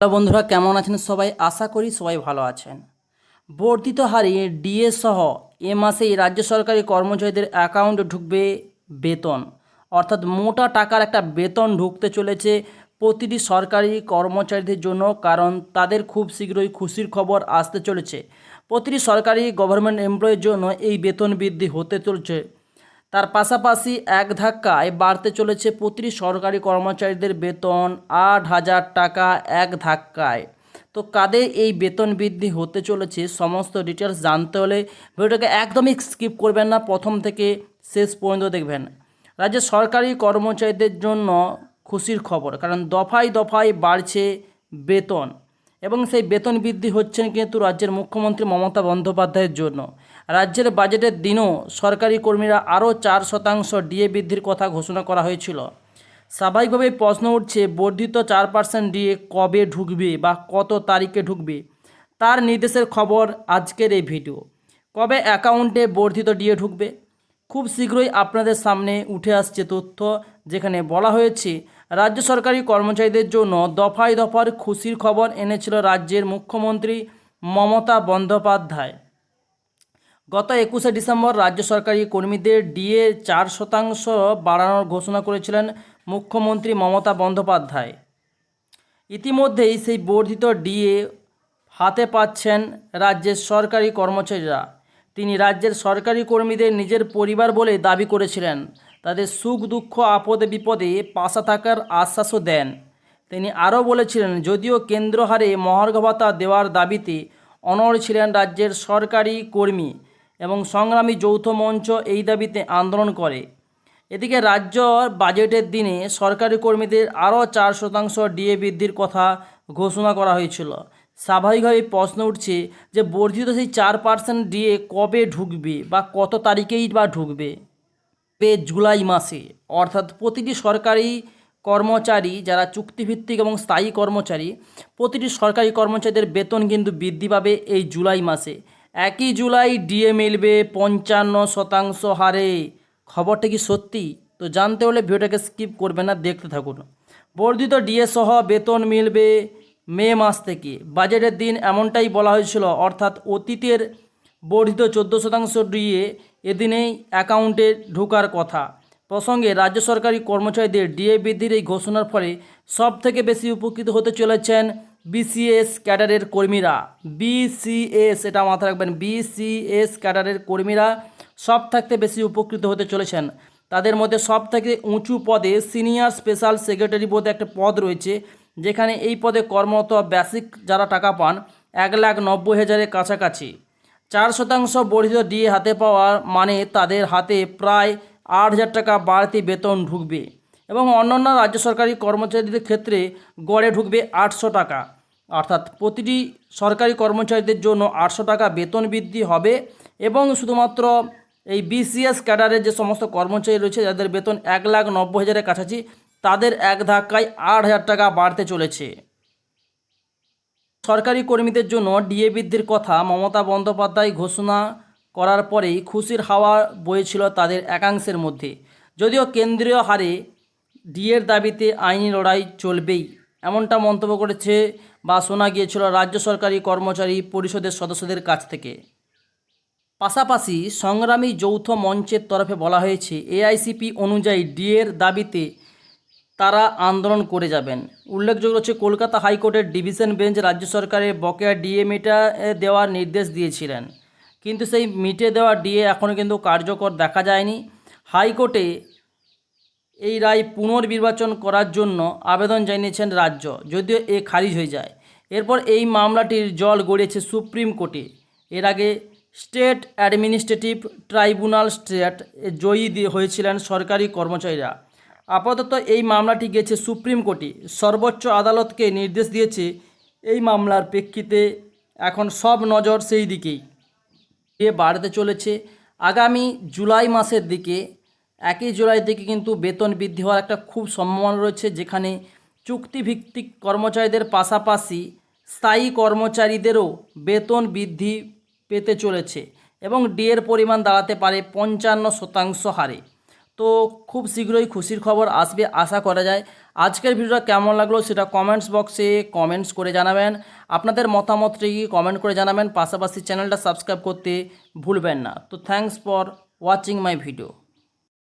Hello বন্ধুরা কেমন আছেন? সবাই আশা করি সবাই ভালো আছেন। বর্ধিত হারে ডিএ সহ এ মাসেই রাজ্য সরকারি কর্মচারীদের অ্যাকাউন্টে ঢুকবে বেতন। অর্থাৎ মোটা টাকার একটা বেতন ঢুকতে চলেছে প্রতিটি সরকারি কর্মচারীদের জন্য, কারণ তাদের খুব শীঘ্রই খুশির খবর আসতে চলেছে। প্রতিটি সরকারি গভর্নমেন্ট এমপ্লয়ের জন্য এই বেতন বৃদ্ধি হতে চলছে। তার পাশাপাশি এক ধাক্কায় বাড়তে চলেছে প্রতিটি সরকারি কর্মচারীদের বেতন আট হাজার টাকা এক ধাক্কায়। তো কাদের এই বেতন বৃদ্ধি হতে চলেছে সমস্ত ডিটেলস জানতে হলে ভিডিওটাকে একদমই স্কিপ করবেন না, প্রথম থেকে শেষ পর্যন্ত দেখবেন। রাজ্যের সরকারি কর্মচারীদের জন্য খুশির খবর, কারণ দফায় দফায় বাড়ছে বেতন। এবং সেই বেতন বৃদ্ধি হচ্ছেন কিন্তু রাজ্যের মুখ্যমন্ত্রী মমতা বন্দ্যোপাধ্যায়ের জন্য। রাজ্যের বাজেটের দিনও সরকারি কর্মীরা আরও চার শতাংশ ডিএ বৃদ্ধির কথা ঘোষণা করা হয়েছিল। স্বাভাবিকভাবেই প্রশ্ন উঠছে, বর্ধিত চার পার্সেন্ট ডিএ কবে ঢুকবে বা কত তারিখে ঢুকবে? তার নির্দেশের খবর আজকের এই ভিডিও। কবে অ্যাকাউন্টে বর্ধিত ডিএ ঢুকবে? খুব শীঘ্রই আপনাদের সামনে উঠে আসছে তথ্য, যেখানে বলা হয়েছে রাজ্য সরকারি কর্মচারীদের জন্য দফায় দফার খুশির খবর এনেছিল রাজ্যের মুখ্যমন্ত্রী মমতা বন্দ্যোপাধ্যায়। গত একুশে ডিসেম্বর রাজ্য সরকারি কর্মীদের ডিএ চার শতাংশ বাড়ানোর ঘোষণা করেছিলেন মুখ্যমন্ত্রী মমতা বন্দ্যোপাধ্যায়। ইতিমধ্যেই সেই বর্ধিত ডিএ হাতে পাচ্ছেন রাজ্যের সরকারি কর্মচারীরা। তিনি রাজ্যের সরকারি কর্মীদের নিজের পরিবার বলে দাবি করেছিলেন। তাদের সুখ, দুঃখ, আপদে, বিপদে পাশা থাকার আশ্বাসও দেন। তিনি আরও বলেছিলেন, যদিও কেন্দ্র হারে মহার্ঘ ভাতা দেওয়ার দাবিতে অনড় ছিলেন রাজ্যের সরকারি কর্মী এবং সংগ্রামী যৌথ মঞ্চ এই দাবিতে আন্দোলন করে। এদিকে রাজ্য বাজেটের দিনে সরকারি কর্মীদের আরও চার শতাংশ ডিএ বৃদ্ধির কথা ঘোষণা করা হয়েছিল। স্বাভাবিকভাবেই প্রশ্ন উঠছে যে বর্ধিত সেই চার পার্সেন্ট ডিএ কবে ঢুকবে বা কত তারিখেই বা ঢুকবে। বে জুলাই মাসে। অর্থাৎ প্রতিটি সরকারি কর্মচারী যারা চুক্তিভিত্তিক এবং স্থায়ী কর্মচারী, প্রতিটি সরকারি কর্মচারীদের বেতন কিন্তু বৃদ্ধি পাবে এই জুলাই মাসে। একই জুলাই ডিএ মিলবে পঞ্চান্ন শতাংশ হারে। খবরটা কি সত্যি? তো জানতে হলে ভিডিওটাকে স্কিপ করবে না, দেখতে থাকুন। বর্ধিত ডিএ সহ বেতন মিলবে মে মাস থেকে। বাজেটের দিন এমনটাই বলা হয়েছিল, অর্থাৎ অতীতের বর্ধিত চোদ্দ শতাংশ ডিএ এদিনেই অ্যাকাউন্টে ঢোকার কথা। প্রসঙ্গে রাজ্য সরকারি কর্মচারীদের ডিএ বৃদ্ধির এই ঘোষণার ফলে সব থেকে বেশি উপকৃত হতে চলেছেন বিসিএস ক্যাডারের কর্মীরা। বিসিএস, এটা মাথায় রাখবেন, বিসিএস ক্যাডারের কর্মীরা সব থাকতে বেশি উপকৃত হতে চলেছেন। তাদের মধ্যে সব থেকে উঁচু পদে সিনিয়র স্পেশাল সেক্রেটারি পদে একটা পদ রয়েছে, যেখানে এই পদে কর্মরত বেসিক যারা টাকা পান, এক লাখ নব্বই হাজারের কাছাকাছি। চার শতাংশ বর্ধিত ডিএ হাতে পাওয়ার মানে তাদের হাতে প্রায় আট হাজার টাকা বাড়তি বেতন ঢুকবে এবং অন্যান্য রাজ্য সরকারি কর্মচারীদের ক্ষেত্রে গড়ে ঢুকবে আটশো টাকা। অর্থাৎ প্রতিটি সরকারি কর্মচারীদের জন্য আটশো টাকা বেতন বৃদ্ধি হবে এবং শুধুমাত্র এই বিসিএস ক্যাডারের যে সমস্ত কর্মচারী রয়েছে, যাদের বেতন এক লাখ নব্বই হাজারের কাছাকাছি, তাদের এক ধাক্কায় আট হাজার টাকা বাড়তে চলেছে। সরকারি কর্মীদের জন্য ডিএ বৃদ্ধির কথা মমতা বন্দ্যোপাধ্যায় ঘোষণা করার পরেই খুশির হাওয়া বয়েছিল তাদের একাংশের মধ্যে। যদিও কেন্দ্রীয় হারে ডিএর দাবিতে আইনি লড়াই চলবেই, এমনটা মন্তব্য করেছে বা শোনা গিয়েছিল রাজ্য সরকারি কর্মচারী পরিষদের সদস্যদের কাছ থেকে। পাশাপাশি সংগ্রামী যৌথ মঞ্চের তরফে বলা হয়েছে, এআইসিপি অনুযায়ী ডিএর দাবিতে তারা আন্দোলন করে যাবেন। উল্লেখযোগ্য হচ্ছে কলকাতা হাইকোর্টের ডিভিশন বেঞ্চ রাজ্য সরকারের বকেয়া ডিএ মিটা দেওয়ার নির্দেশ দিয়েছিলেন। কিন্তু সেই মিটে দেওয়া ডিএ এখনও কিন্তু কার্যকর দেখা যায়নি। হাইকোর্টে এই রায় পুনর্নির্বাচন করার জন্য আবেদন জানিয়েছেন রাজ্য, যদিও এ খারিজ হয়ে যায়। এরপর এই মামলাটির জল গড়িয়েছে সুপ্রিম কোর্টে। এর আগে স্টেট অ্যাডমিনিস্ট্রেটিভ ট্রাইব্যুনাল স্টেট জয়ী হয়েছিলেন সরকারি কর্মচারীরা। আপাতত এই মামলাটি গেছে সুপ্রিম কোর্টে। সর্বোচ্চ আদালতকে নির্দেশ দিয়েছে এই মামলার প্রেক্ষিতে এখন সব নজর সেই দিকেই। এ বাড়তে চলেছে। আগামী জুলাই মাসের দিকে, একই জুলাই থেকে কিন্তু বেতন বৃদ্ধি হওয়ার একটা খুব সম্ভাবনা রয়েছে, যেখানে চুক্তিভিত্তিক কর্মচারীদের পাশাপাশি স্থায়ী কর্মচারীদেরও বেতন বৃদ্ধি পেতে চলেছে এবং ডিএর পরিমাণ দাঁড়াতে পারে পঞ্চান্ন শতাংশ হারে। তো খুব শীঘ্রই খুশির খবর আসবে, আশা করা যায়। আজকের ভিডিওটা কেমন লাগল সেটা কমেন্টস বক্সে কমেন্টস করে জানাবেন। আপনাদের মতামতটি কমেন্ট করে জানাবেন। পাশাপাশি চ্যানেলটা সাবস্ক্রাইব করতে ভুলবেন না। তো thanks for watching my video